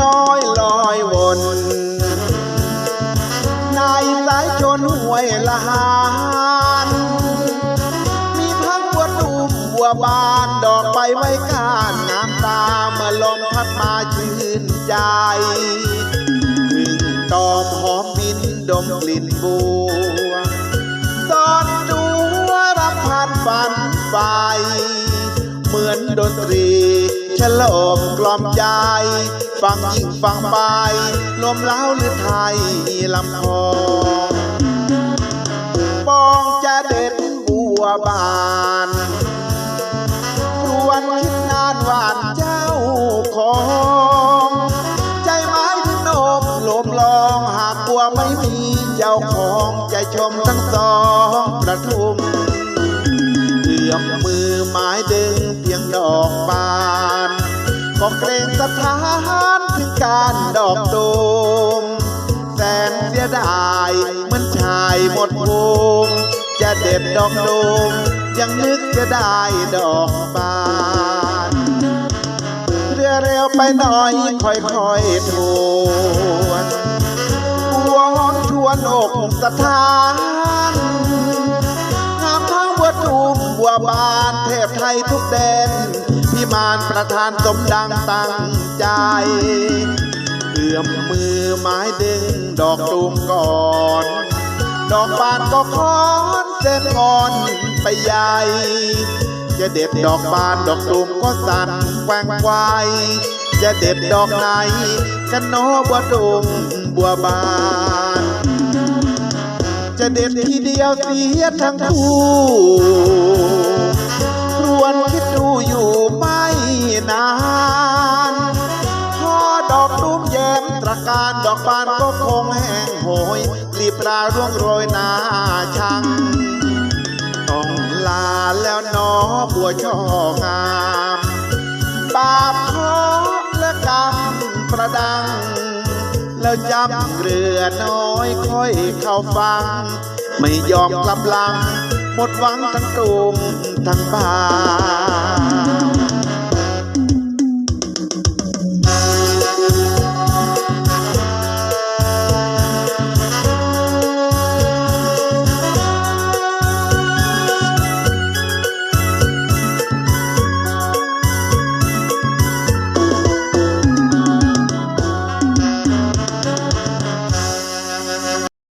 น้อยลอยวนในสายชนห่วยละหานมีพังบวดูบัวบานดอกใบไว้กานน้ำตาเมื่อลมพัดมาชื่นใจถึงตอมหอมบินดมกลิ่นบัวตอนดูรับพันฝันไปเหมือนดนตรีฉลอมกล่อมใจ ฟังยิ่งฟังไปลมเล้าหรือไทยลำพองปองจะเด็ดบัวบานรวนคิดนานหวานเจ้าของใจไม้ถึงโนมโลมลองหากบัวไม่มีเจ้าของใจชมทั้งสองประทุมเอื้อมมือไม้ดึงเพียงดอกบาน ก็เกรงสถานถึงการดอกโดมแสนเสียดายเหมือนชายหมดภูมิจะเด็ดดอกโดมยังนึกจะได้ดอกบานเรือเร็วไปหน่อยค่อยๆทวนบัวหอนชวนอกสถานงามทั้งบัวตูม วบานเทพไทยทุกแดนพิมานประธานสมดังตั้งใจเอื้อมมือไม้ดึงดอกตูมก่อน ดอกบานก็คอนเส้นงอนไปใหญ่จะเด็ดดอกบานดอกตูมก็สั่นแกว่งไวจะเด็ดดอกไหนกันโนบัวตูมบัวบาน จะเด็ดทีเดียวเสียทั้งคู่รวนคิดดูอยู่ไม่นานพอดอกตุ้มแย้มตระการดอกบานก็คงแห้งโหยรีบราร่วงโรยหน้าชัง ต้องลาแล้วหนอบัวช่องาม บาปเคราะและกรรมประดัง แล้วจำเรือน้อยค่อยเข้าฟัง ไม่ยอมกลับหลัง หมดหวังทั้งกลุ่มทั้งบ้าน